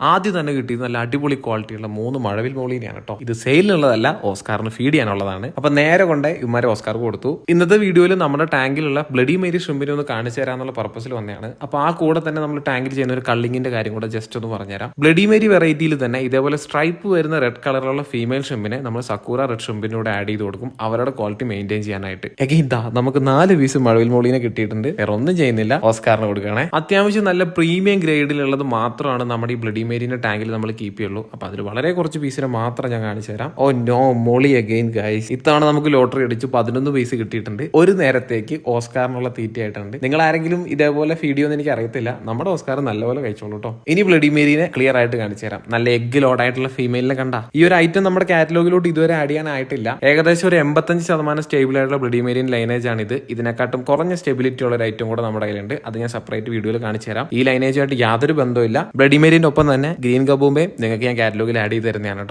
ആദ്യം തന്നെ കിട്ടിയത് നല്ല അടിപൊളി ക്വാളിറ്റിയുള്ള മൂന്ന് മഴവിൽ മോളിനെയാണ് കേട്ടോ. ഇത് സെയിലിനുള്ളതല്ല ഓസ്കാറിന് ഫീഡ് ചെയ്യാനുള്ളതാണ്. അപ്പൊ നേരെ കൊണ്ട് ഇമാരെ ഓസ്കാർ കൊടുത്തു. ഇന്നത്തെ വീഡിയോയിൽ നമ്മുടെ ടാങ്കിലുള്ള ബ്ലഡി മേരി ഷ്രിമ്പിനെ ഒന്ന് കാണിച്ചു തരാന്നുള്ള പർപ്പസിൽ വന്നതാണ്. അപ്പൊ ആ കൂടെ തന്നെ നമ്മൾ ടാങ്കിൽ ചെയ്യുന്ന ഒരു കള്ളിങ്ങിന്റെ കാര്യം കൂടെ ജസ്റ്റ് ഒന്ന് പറഞ്ഞുതരാം. ബ്ലഡി മേരി വെറൈറ്റിയിൽ തന്നെ ഇതേപോലെ സ്ട്രൈപ്പ് വരുന്ന റെഡ് കളറുള്ള ഫീമെയിൽ ഷ്രിമ്പിനെ നമ്മൾ സക്കൂറ റെഡ് ഷുംബിനോട് ആഡ് ചെയ്ത് കൊടുക്കും. അവരുടെ ക്വാളിറ്റി മെയിന്റെയിൻ ചെയ്യാനായിട്ട്. എഗെയിൻ ദാ നമുക്ക് നാല് പീസ് മഴവിൽ മോളിനെ കിട്ടിയിട്ടുണ്ട്. വേറെ ഒന്നും ചെയ്യുന്നില്ല. ഓസ്കാറിന് കൊടുക്കണേ അത്യാവശ്യം നല്ല പ്രീമിയം ഗ്രേഡിലുള്ളത് മാത്രമാണ് നമ്മുടെ ഈ ബ്ലഡി മേരിന്റെ ടാങ്കിൽ നമ്മൾ കീപ്പ് ചെയ്യുള്ളൂ. അപ്പോൾ അതിൽ വളരെ കുറച്ച് പീസിനെ മാത്രം ഞാൻ കാണിച്ചു തരാം. Oh no Molly again guys ഇത്തവണ നമുക്ക് ലോട്ടറി അടിച്ചു പതിനൊന്ന് പീസ് കിട്ടിയിട്ടുണ്ട്. ഒരു നേരത്തേക്ക് ഓസ്കാറിനുള്ള തീറ്റയായിട്ടുണ്ട് നിങ്ങൾ ആരെങ്കിലും ഇതേപോലെ ഫീഡിയോ എന്ന് എനിക്ക് അറിയത്തില്ല. നമ്മുടെ ഓസ്കാർ നല്ലപോലെ കഴിച്ചോളൂ കേട്ടോ ഇനി ബ്ലഡി മേരിനെ ക്ലിയർ ആയിട്ട് കാണിച്ചു തരാം. നല്ല എഗ് ലോഡായിട്ടുള്ള ഫീമെയിലിനെ കണ്ട. ഈ ഒരു ഐറ്റം നമ്മുടെ കാറ്റലോഗിലോട്ട് ഇതുവരെ ആഡ് ചെയ്യാനായിട്ടില്ല ഏകദേശം ഒരു എൺപത്തഞ്ച് ശതമാനം സ്റ്റേബിൾ ആയിട്ടുള്ള ബ്ലഡി മേരിൻ ലൈനേജ് ആണ് ഇത്. ഇതിനെക്കാട്ടും കുറഞ്ഞ സ്റ്റെബിലിറ്റി ഉള്ള ഒരു ഐറ്റം കൂടെ നമ്മുടെ കയ്യിലുണ്ട്. അത് ഞാൻ സെപ്പറേറ്റ് വീഡിയോയിൽ കാണിച്ചു തരാം. ഈ ലൈനേജുമായിട്ട് യാതൊരു ബന്ധവുമില്ല. ബ്ലഡി മേരിന്റെ ഒപ്പം തന്നെ ഗ്രീൻ കബൂമ്പയും നിങ്ങൾക്ക് ഞാൻ കാറ്റലോഗിൽ ആഡ് ചെയ്ത് തരുന്നതാണ് കേട്ടോ.